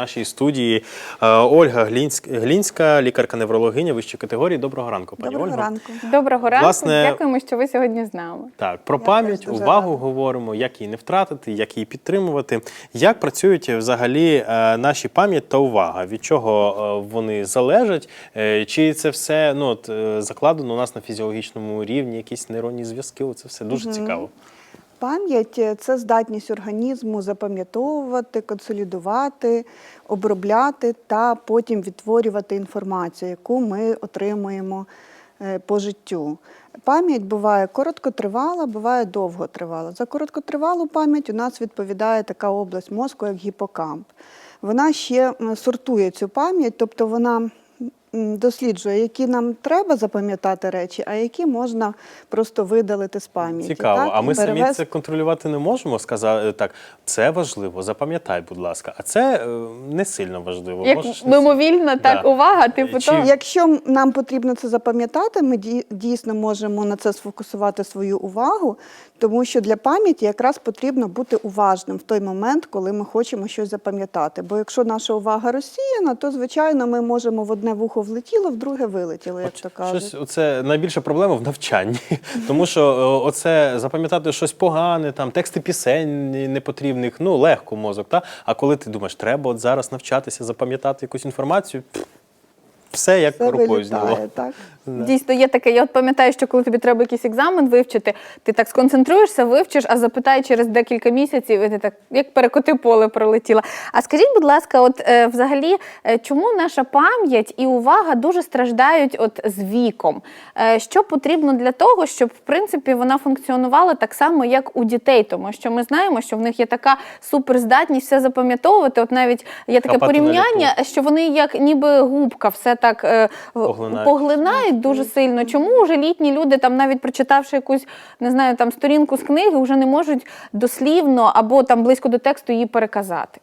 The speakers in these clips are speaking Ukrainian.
нашій студії е, Ольга Глінська, лікарка-неврологиня вищої категорії. Доброго ранку, пані Доброго Ольго. ранку. Доброго ранку. Власне- Дякуємо, що ви сьогодні з нами. Так, про Я пам'ять, увагу рада. говоримо, як її не втратити, як її підтримувати. Як працюють взагалі е, наші пам'ять та увага? Від чого е, вони залежать? Чи це все ну, от, закладено у нас на фізіологічному рівні, якісь нейронні зв'язки? Це все дуже цікаво. Пам'ять е, це здатність організму запам'ятовувати, консолідувати, обробляти та потім відтворювати інформацію, яку ми отримуємо е, по життю. Пам'ять буває короткотривала, буває довготривала. За короткотривалу пам'ять у нас відповідає така область мозку, як гіпокамп. Вона ще сортує цю пам'ять, тобто вона досліджує, які нам треба запам'ятати речі, а які можна просто видалити з пам'яті. Цікаво. так, а ми і самі це контролювати не можемо. Сказати так, це важливо, запам'ятай, будь ласка. А це е, не сильно важливо. Як Можеш не мимовільна, так Да. увага, типу Чи- то. Якщо нам потрібно це запам'ятати, ми ді- дійсно можемо на це сфокусувати свою увагу, тому що для пам'яті якраз потрібно бути уважним в той момент, коли ми хочемо щось запам'ятати. Бо якщо наша увага розсіяна, то звичайно ми можемо в одне вухо влетіло, вдруге вилетіло, як то кажуть. Щось оце найбільша проблема в навчанні, тому що е, оце запам'ятати щось погане, там тексти пісень непотрібних, ну легко мозок. Та а коли ти думаєш, треба от зараз навчатися запам'ятати якусь інформацію, пф, все як Це рукою зняло. так? Дійсно, є таке. Я от пам'ятаю, що коли тобі треба якийсь екзамен вивчити, ти так сконцентруєшся, вивчиш, а запитай через декілька місяців, і ти так як перекоти поле пролетіла. А скажіть, будь ласка, от е, взагалі, е, чому наша пам'ять і увага дуже страждають от з віком? Е, що потрібно для того, щоб в принципі вона функціонувала так само, як у дітей? Тому що ми знаємо, що в них є така суперздатність все запам'ятовувати. От навіть є таке Хапати на порівняння, що вони як ніби губка, все так е, в- Поглинають. поглинають дуже сильно. Чому вже літні люди, там навіть прочитавши якусь не знаю, там сторінку з книги, вже не можуть дослівно або там близько до тексту її переказати?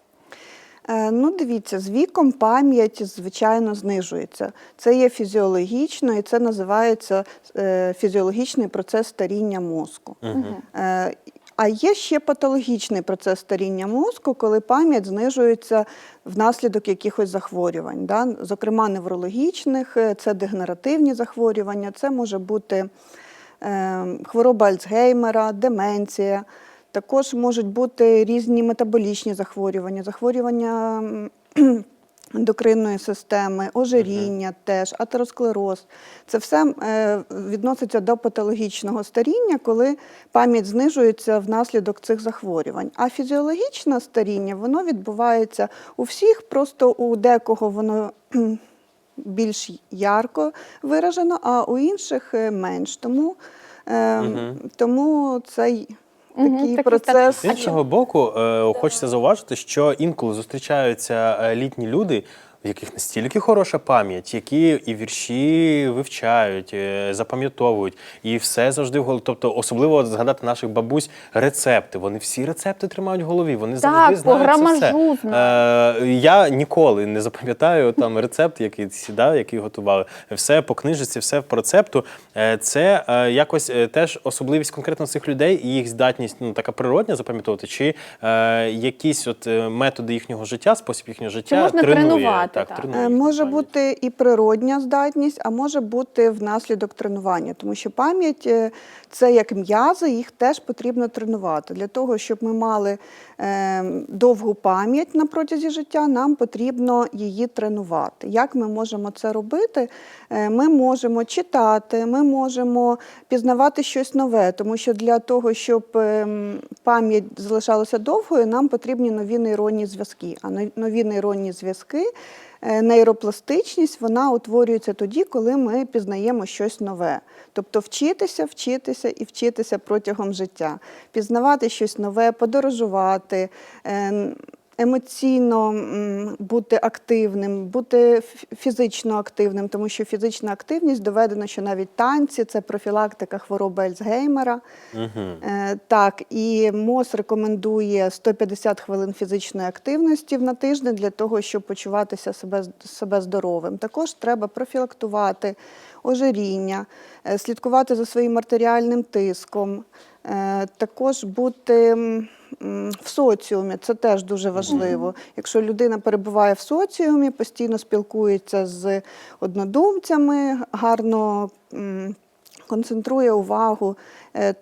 Е, Ну, дивіться, з віком пам'ять, звичайно, знижується. Це є фізіологічно, і це називається е, фізіологічний процес старіння мозку. Е, А є ще патологічний процес старіння мозку, коли пам'ять знижується внаслідок якихось захворювань. Да? Зокрема, неврологічних, е, це дегенеративні захворювання, це може бути е, хвороба Альцгеймера, деменція. Також можуть бути різні метаболічні захворювання, захворювання ендокринної системи, ожиріння теж, атеросклероз. Це все е, відноситься до патологічного старіння, коли пам'ять знижується внаслідок цих захворювань. А фізіологічне старіння воно відбувається у всіх, просто у декого воно більш ярко виражено, а у інших е, менш. Тому, е, тому цей такий такий процес. З іншого боку, е, хочеться зауважити, що інколи зустрічаються е, літні люди, в яких настільки хороша пам'ять, які і вірші вивчають, е, запам'ятовують, і все завжди в голові. Тобто, особливо згадати наших бабусь рецепти. Вони всі рецепти тримають в голові. Вони завжди по знають це все. Е, я ніколи не запам'ятаю там рецепт, який да, який готували. Все по книжці, все по рецепту. Е, Це е, якось е, теж особливість конкретно цих людей і їх здатність ну така природня запам'ятовувати, чи е, якісь от методи їхнього життя, спосіб їхнього життя можна тренує, тренувати, так, так. тренує Е, Може бути і природня здатність, а може бути внаслідок тренування, тому що пам'ять е, це як м'язи, їх теж потрібно тренувати. Для того, щоб ми мали е, довгу пам'ять на протязі життя, нам потрібно її тренувати. Як ми можемо це робити? Е, Ми можемо читати, ми можемо пізнавати щось нове, тому що для того, щоб ем, пам'ять залишалася довгою, нам потрібні нові нейронні зв'язки. А нові нейронні зв'язки Нейропластичність вона утворюється тоді, коли ми пізнаємо щось нове. Тобто вчитися, вчитися і вчитися протягом життя, пізнавати щось нове, подорожувати, е, емоційно бути активним, бути фізично активним, тому що фізична активність доведено, що навіть танці це профілактика хвороби Альцгеймера. Е, Так, і МОЗ рекомендує 150 хвилин фізичної активності на тиждень для того, щоб почуватися себе, себе здоровим. Також треба профілактувати ожиріння, е, слідкувати за своїм артеріальним тиском, е, також бути в соціумі. Це теж дуже важливо. Якщо людина перебуває в соціумі, постійно спілкується з однодумцями, гарно. Концентрує увагу,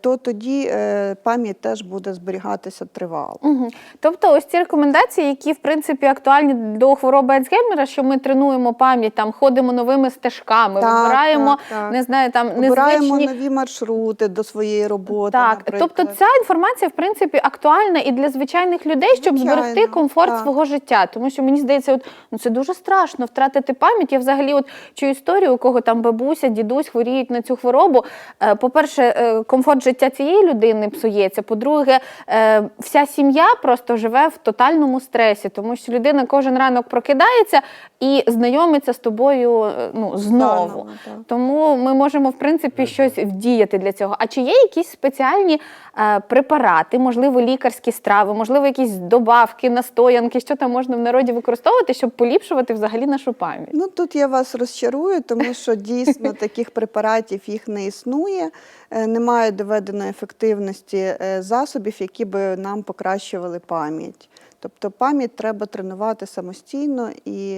то тоді е, пам'ять теж буде зберігатися тривало. Угу. Тобто, ось ці рекомендації, які в принципі актуальні до хвороби Альцгеймера, що ми тренуємо пам'ять, там ходимо новими стежками, Так, вибираємо, так, так. не знаю, там незвичні. нові маршрути до своєї роботи. Так, наприклад. тобто ця інформація в принципі актуальна і для звичайних людей, щоб Звичайно, зберегти комфорт так. свого життя. Тому що мені здається, от ну це дуже страшно втратити пам'ять. Я взагалі от чую історію, у кого там бабуся, дідусь хворіють на цю хворобу. Е, По-перше, е, комфорт життя цієї людини псується. По-друге, е, вся сім'я просто живе в тотальному стресі, тому що людина кожен ранок прокидається і знайомиться з тобою е, ну, знову. Тому ми можемо, в принципі, щось вдіяти для цього. А чи є якісь спеціальні е, препарати, можливо, лікарські страви, можливо, якісь добавки, настоянки, що там можна в народі використовувати, щоб поліпшувати взагалі нашу пам'ять? Ну тут я вас розчарую, тому що дійсно таких препаратів їх не існує. Е, Немає доведеної ефективності е, засобів, які би нам покращували пам'ять. Тобто пам'ять треба тренувати самостійно і.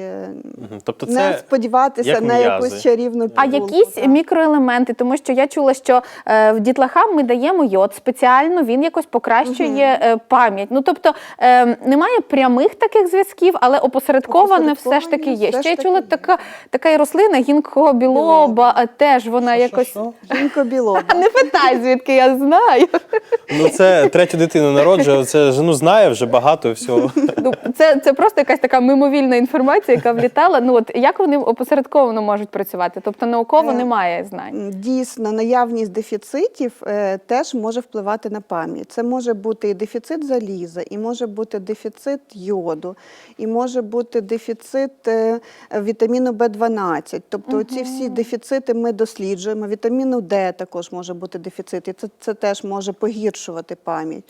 Тобто не сподіватися як на м'язи. якусь чарівну А якісь так. мікроелементи, тому що я чула, що е, в дітлахам ми даємо йод спеціально, він якось покращує е, пам'ять. Ну тобто е, немає прямих таких зв'язків, але опосередковане все ж таки є. Ще я чула є. така, така і рослина гінкого білоба, а теж вона Що, якось. що, Жінко білоба. Не питай, звідки я знаю. Ну, це третю дитину народжує, це жену знає вже багато всього. Ну, це, це просто якась така мимовільна інформація, яка влітала. Ну от як вони опосередковано можуть працювати? Тобто науково Е, немає знань. Дійсно, наявність дефіцитів е, теж може впливати на пам'ять. Це може бути і дефіцит заліза, і може бути дефіцит йоду, і може бути дефіцит е, вітаміну В12. Тобто ці всі дефіцити ми досліджуємо. Вітаміну Д також може бути дефіцит, і це, це теж може погіршувати пам'ять.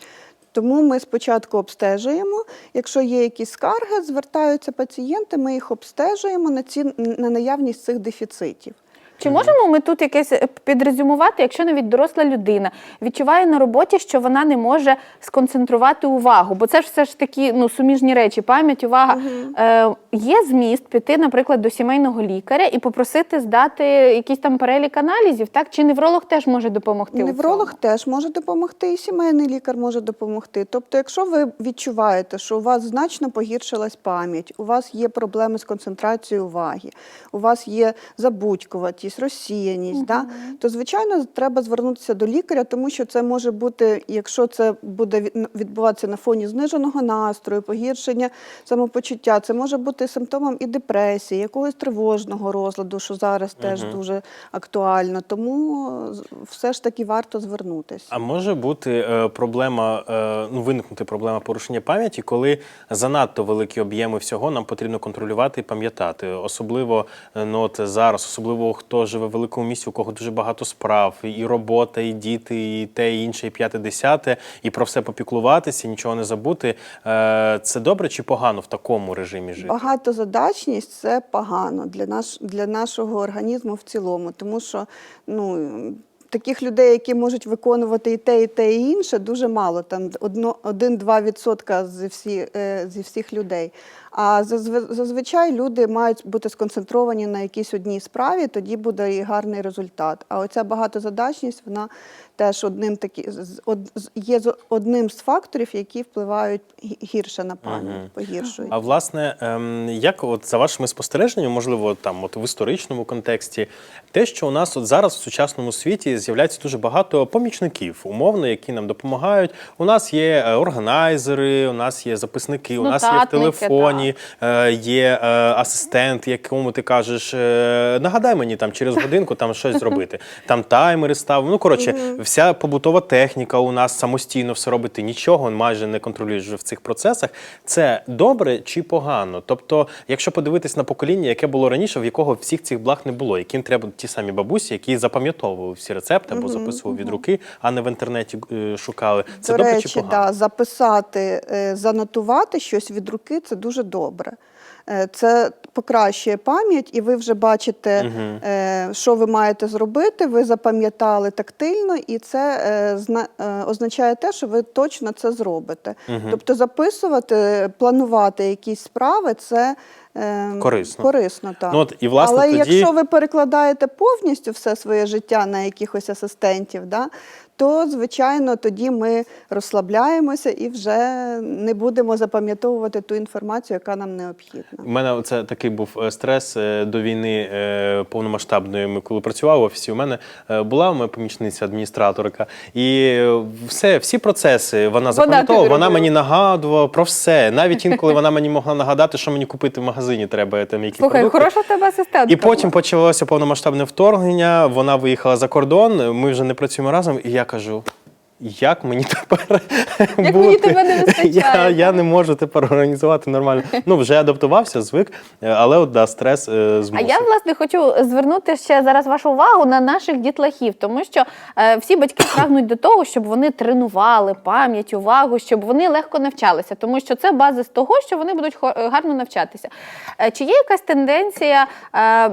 Тому ми спочатку обстежуємо. Якщо є якісь скарги, звертаються пацієнти, ми їх обстежуємо на ці на наявність цих дефіцитів. Чи можемо ми тут якесь е, підрезюмувати, якщо навіть доросла людина відчуває на роботі, що вона не може сконцентрувати увагу? Бо це ж все ж такі ну, суміжні речі, пам'ять, увага. Е, є зміст піти, наприклад, до сімейного лікаря і попросити здати якийсь там перелік аналізів, так? Чи невролог теж може допомогти? Невролог теж може допомогти, і сімейний лікар може допомогти. Тобто, якщо ви відчуваєте, що у вас значно погіршилась пам'ять, у вас є проблеми з концентрацією уваги, у вас є забудькуватість, розсіяність, да, то звичайно треба звернутися до лікаря, тому що це може бути, якщо це буде від- відбуватися на фоні зниженого настрою, погіршення самопочуття, це може бути симптомом і депресії, якогось тривожного розладу, що зараз теж дуже актуально. Тому з- все ж таки варто звернутися. А може бути е, проблема, е, ну виникнути проблема порушення пам'яті, коли занадто великі об'єми всього нам потрібно контролювати і пам'ятати. Особливо е, ну, от зараз, особливо хто живе в великому місті, у кого дуже багато справ, і робота, і діти, і те, і інше, і п'яте, десяте, і про все попіклуватися, нічого не забути. Е, Це добре чи погано в такому режимі жити? Багатозадачність це погано для наш для нашого організму в цілому, тому що ну. Таких людей, які можуть виконувати і те, і те, і інше, дуже мало. Там одно- 1-2% відсотка зі, всі, е, зі всіх людей. А зазв- зазвичай люди мають бути сконцентровані на якійсь одній справі, тоді буде і гарний результат. А оця багатозадачність, вона теж одним такі, з- од- з- є з- одним з факторів, які впливають гірше на пам'ять, погіршують. А власне, ем, як от за вашими спостереженнями, можливо, там от в історичному контексті, те, що у нас от зараз в сучасному світі з'являється дуже багато помічників, умовно, які нам допомагають. У нас є е, органайзери, у нас є записники, у нас є в Нотатники, телефоні, е, є е, асистент, якому ти кажеш, е, нагадай мені там через годинку там щось зробити. Там таймери ставимо. Ну коротше, вся побутова техніка у нас самостійно все робить. Ти нічого майже не контролюєш вже в цих процесах. Це добре чи погано? Тобто, якщо подивитись на покоління, яке було раніше, в якого всіх цих благ не було, яким треба ті самі бабусі, які запам'ятовували всі рецепти або записували від руки, а не в інтернеті шукали. Це До добре речі, чи погано? да, записати, занотувати щось від руки це дуже добре. Е, Це покращує пам'ять, і ви вже бачите, е, що ви маєте зробити. Ви запам'ятали тактильно, і це е, зна- означає те, що ви точно це зробите. Тобто записувати, планувати якісь справи це. Корисно. Корисно, так. Ну, от, і, власне, Але тоді- якщо ви перекладаєте повністю все своє життя на якихось асистентів, да, то, звичайно, тоді ми розслабляємося і вже не будемо запам'ятовувати ту інформацію, яка нам необхідна. У мене це такий був е, стрес е, до війни е, повномасштабної. Ми коли працював в офісі, у мене була моя помічниця, адміністраторка, і все, всі процеси вона запам'ятовувала, вона мені нагадувала про все. Навіть інколи вона мені могла нагадати, що мені купити в магазині треба там які Слухай, продукти. хороша в тебе асистентка. І потім почалося повномасштабне вторгнення. Вона виїхала за кордон. Ми вже не працюємо разом. І я кажу. Як мені тепер Як бути? мені тебе не вистачає, Я, я не можу тепер організувати нормально. Ну вже адаптувався, звик, е, але от да, стрес е, А я власне хочу звернути ще зараз вашу увагу на наших дітлахів, тому що е, всі батьки прагнуть до того, щоб вони тренували пам'ять, увагу, щоб вони легко навчалися, тому що це база з того, що вони будуть гарно навчатися. Е, чи є якась тенденція? Е,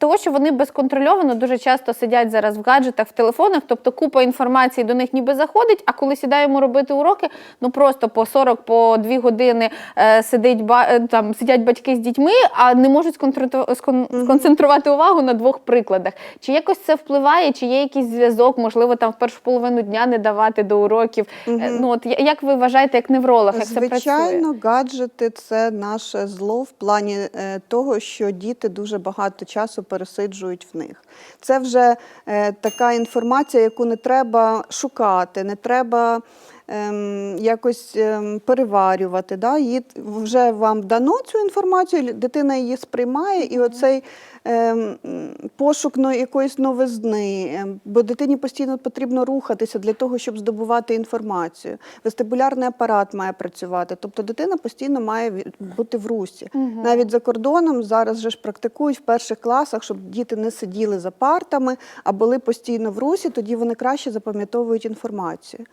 того, що вони безконтрольовано дуже часто сидять зараз в гаджетах, в телефонах, тобто купа інформації до них ніби заходить, а коли сідаємо робити уроки, ну просто по 40, по 2 години е, сидить, е, там, сидять батьки з дітьми, а не можуть сконцентрувати увагу на двох прикладах. Чи якось це впливає, чи є якийсь зв'язок, можливо, там в першу половину дня не давати до уроків? Е, Ну, от, як ви вважаєте, як невролог, як це працює? Звичайно, гаджети це наше зло в плані е, того, що діти дуже багато часу пересиджують в них. Це вже е, така інформація, яку не треба шукати, не треба. Ем, Якось ем, переварювати, да? її вже вам дано цю інформацію, дитина її сприймає, і оцей ем, пошук ну, якоїсь новизни, ем, бо дитині постійно потрібно рухатися для того, щоб здобувати інформацію. Вестибулярний апарат має працювати, тобто дитина постійно має бути в русі. Навіть за кордоном зараз же ж практикують в перших класах, щоб діти не сиділи за партами, а були постійно в русі, тоді вони краще запам'ятовують інформацію.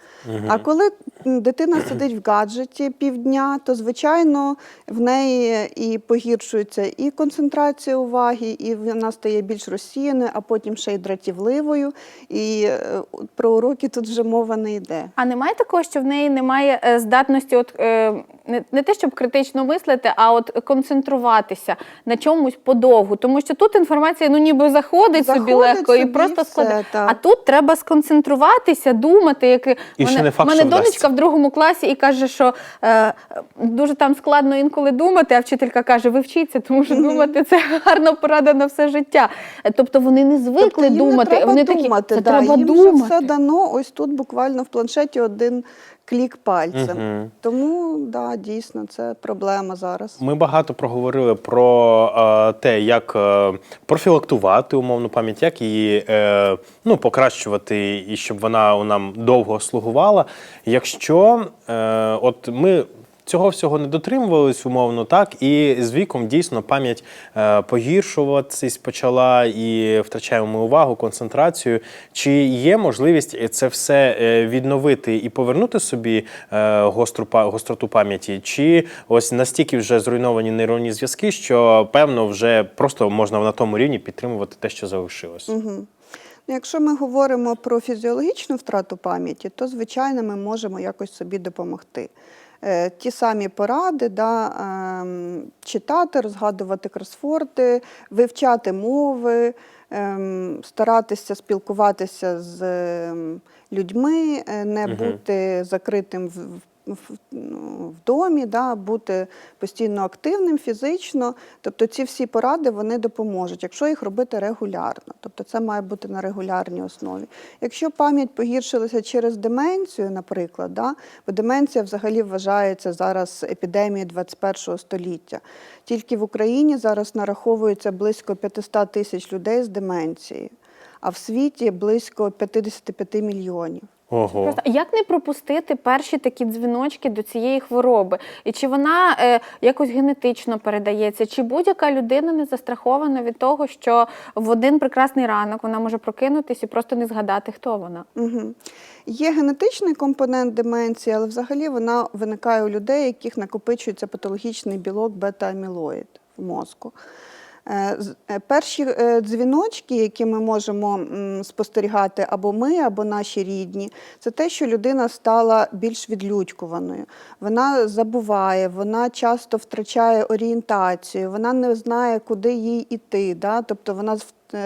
А коли дитина сидить в гаджеті півдня, то звичайно в неї і погіршується і концентрація уваги, і вона стає більш розсіяною, а потім ще й дратівливою. І е, про уроки тут вже мова не йде. А немає такого, що в неї немає е, здатності, от е, не, те, щоб критично мислити, а от концентруватися на чомусь подовгу. Тому що тут інформація ну ніби заходить, собі Заходить легко і просто складає. А тут треба сконцентруватися, думати. Як І мене, ще не факт, мене що донечка в другому класі і каже, що е, дуже там складно інколи думати, а вчителька каже: ви вчіться, тому що думати це гарна порада на все життя. Е, Тобто вони не звикли Тобто їм думати. Не треба вони думати, такі, це да, треба їм думати. вже все дано ось тут буквально в планшеті один клік пальцем. Угу. Тому да, дійсно це проблема зараз. Ми багато проговорили про е, те, як е, профілактувати умовну пам'ять, як її е, ну, покращувати, і щоб вона нам довго слугувала. Якщо е, от ми. Цього всього не дотримувались умовно, так і з віком дійсно пам'ять е, погіршуватись почала і втрачаємо увагу, концентрацію. Чи є можливість це все е, відновити і повернути собі е, гостру гостроту пам'яті? Чи ось настільки вже зруйновані нейронні зв'язки, що певно вже просто можна на тому рівні підтримувати те, що залишилось? Угу. Якщо ми говоримо про фізіологічну втрату пам'яті, то звичайно ми можемо якось собі допомогти. Е, Ті самі поради, да, ем, читати, розгадувати кросфорти, вивчати мови, ем, старатися спілкуватися з ем, людьми, е, не бути закритим в, ну, в домі, да, бути постійно активним фізично. Тобто ці всі поради вони допоможуть, якщо їх робити регулярно. Тобто це має бути на регулярній основі. Якщо пам'ять погіршилася через деменцію, наприклад, да, бо деменція взагалі вважається зараз епідемією 21 століття. Тільки в Україні зараз нараховується близько 500 тисяч людей з деменцією, а в світі близько 55 мільйонів. Ого. Просто як не пропустити перші такі дзвіночки до цієї хвороби? І чи вона е, якось генетично передається? Чи будь-яка людина не застрахована від того, що в один прекрасний ранок вона може прокинутися і просто не згадати, хто вона? Угу. Є генетичний компонент деменції, але взагалі вона виникає у людей, яких накопичується патологічний білок бета-амілоїд в мозку. Е, е, Перші е, дзвіночки, які ми можемо спостерігати або ми, або наші рідні, це те, що людина стала більш відлюдькуваною. Вона забуває, вона часто втрачає орієнтацію, вона не знає, куди їй іти. Да? Тобто вона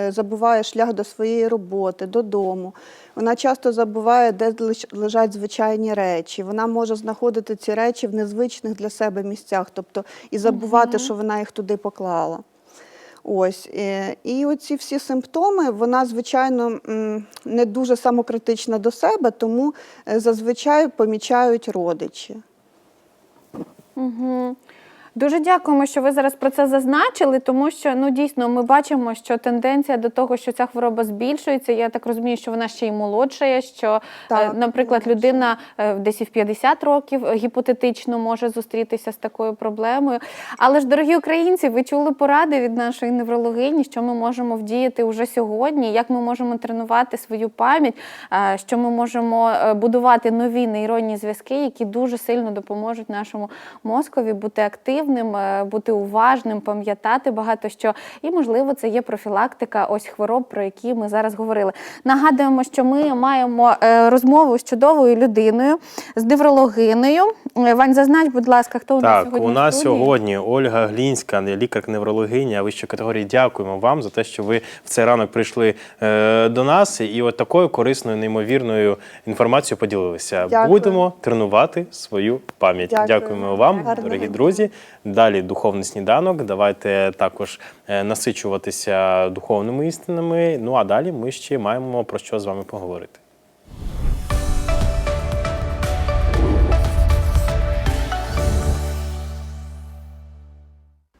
забуває шлях до своєї роботи, додому. Вона часто забуває, де лежать звичайні речі. Вона може знаходити ці речі в незвичних для себе місцях, тобто і забувати, що вона їх туди поклала. Ось е, і оці всі симптоми, вона звичайно не дуже самокритична до себе, тому е, зазвичай помічають родичі. Угу. Дуже дякуємо, що ви зараз про це зазначили, тому що ну дійсно ми бачимо, що тенденція до того, що ця хвороба збільшується. Я так розумію, що вона ще й молодшає. Що, Так, е, наприклад, людина е, десь і в 50 років е, гіпотетично може зустрітися з такою проблемою. Але ж, дорогі українці, ви чули поради від нашої неврологині, що ми можемо вдіяти уже сьогодні, як ми можемо тренувати свою пам'ять, що ми можемо будувати нові нейронні зв'язки, які дуже сильно допоможуть нашому мозкові бути активним, е, бути уважним, пам'ятати багато що. І, можливо, це є профілактика ось хвороб, про які ми зараз говорили. Нагадуємо, що ми маємо е, розмову з чудовою людиною, з неврологиною. Е, Вань, зазнач, будь ласка, хто у нас Так, сьогодні? у нас студії? сьогодні Ольга Глінська, лікар-неврологиня вищої категорії. Дякуємо вам за те, що ви в цей ранок прийшли е, до нас і от такою корисною, неймовірною інформацією поділилися. Дякую. Будемо тренувати свою пам'ять. Дякую. Дякуємо вам, Гарного дорогі друзі. Далі духовний сніданок. Давайте також е, насичуватися духовними істинами. Ну а далі ми ще маємо про що з вами поговорити.